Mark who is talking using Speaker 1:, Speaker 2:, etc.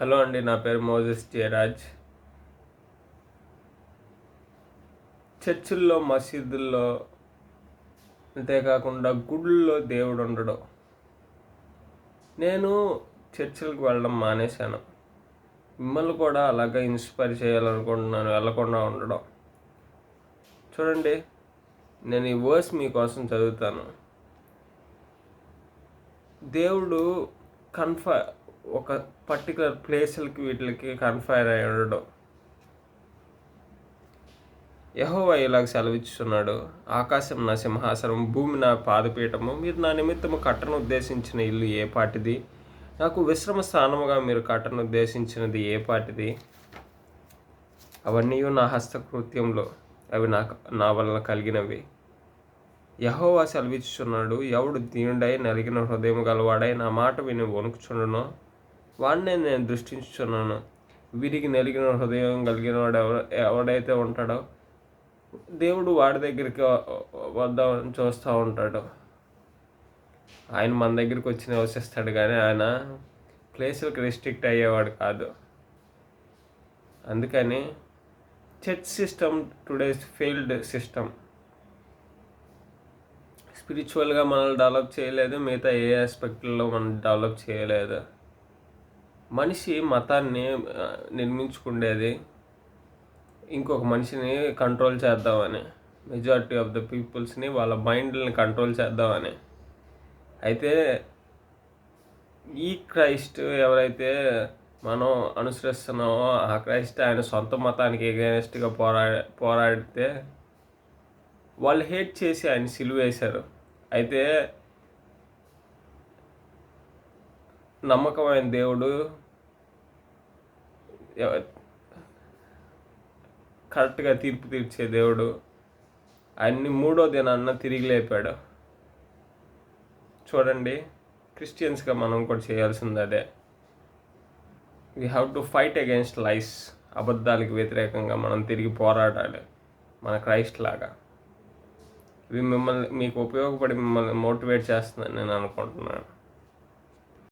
Speaker 1: Hello అండి నా పేరు మోజెస్ జయరాజ్. చర్చిల్లో మసీదుల్లో అంతేకాకుండా గుళ్ళల్లో దేవుడు ఉండడం. నేను చర్చిలకు వెళ్ళడం మానేశాను. మిమ్మల్ని కూడా అలాగే ఇన్స్పైర్ చేయాలనుకుంటున్నాను వెళ్ళకుండా ఉండడం. చూడండి నేను ఈ వర్స్ మీకోసం చదువుతాను. దేవుడు కన్ఫర్ ఒక పర్టికులర్ ప్లేసులకి వీటికి కన్ఫైర్ అయి ఉండడం. యహోవా ఇలాగ సెలవిస్తున్నాడు ఆకాశం నా సింహాసనం భూమి నా పాదపీఠము మీరు నా నిమిత్తము కట్టను ఉద్దేశించిన ఇల్లు ఏ పాటిది? నాకు విశ్రమ స్థానముగా మీరు కట్టను ఉద్దేశించినది ఏ పాటిది? అవన్నీ నా హస్తకృత్యంలో అవి నాకు నా వలన కలిగినవి. యహోవా సెలవిచ్చుచున్నాడు ఎవడు దీనుడై నలిగిన హృదయం గలవాడై నా మాట విని వణుకుచుండునో? వాడినే నేను దృష్టించున్నాను వీరికి నలిగిన హృదయం కలిగిన వాడు ఎవరు ఎవడైతే ఉంటాడో దేవుడు వాడి దగ్గరికి వద్దామని చూస్తూ ఉంటాడు. ఆయన మన దగ్గరికి వచ్చి నివసిస్తాడు కానీ ఆయన ప్లేసులకు రెస్ట్రిక్ట్ అయ్యేవాడు కాదు. అందుకని church system today's failed system. స్పిరిచువల్గా మనల్ని డెవలప్ చేయలేదు మిగతా ఏ ఆస్పెక్ట్లో మనం డెవలప్ చేయలేదు. మనిషి మతాన్ని నిర్మించుకుండేది ఇంకొక మనిషిని కంట్రోల్ చేద్దామని. మెజారిటీ ఆఫ్ ద పీపుల్స్ని వాళ్ళ మైండ్ని కంట్రోల్ చేద్దామని. అయితే ఈ క్రైస్ట్ ఎవరైతే మనం అనుసరిస్తున్నామో ఆ క్రైస్ట్ ఆయన సొంత మతానికి ఎగెనెస్ట్గా పోరా పోరాడితే వాళ్ళు హేట్ చేసి ఆయన సిలువేశారు. అయితే నమ్మకమైన దేవుడు కరెక్ట్గా తీర్పు తీర్చే దేవుడు. అన్ని మూడో దినాన్న తిరిగి లేపాడు. చూడండి క్రిస్టియన్స్గా మనం కూడా చేయాల్సింది అదే. We have to fight against lies అబద్ధాలకు వ్యతిరేకంగా మనం తిరిగి పోరాడాలి. మన క్రైస్ట్ లాగా. ఇవి మిమ్మల్ని మీకు ఉపయోగపడి మిమ్మల్ని మోటివేట్ చేస్తుందని నేను అనుకుంటున్నాను.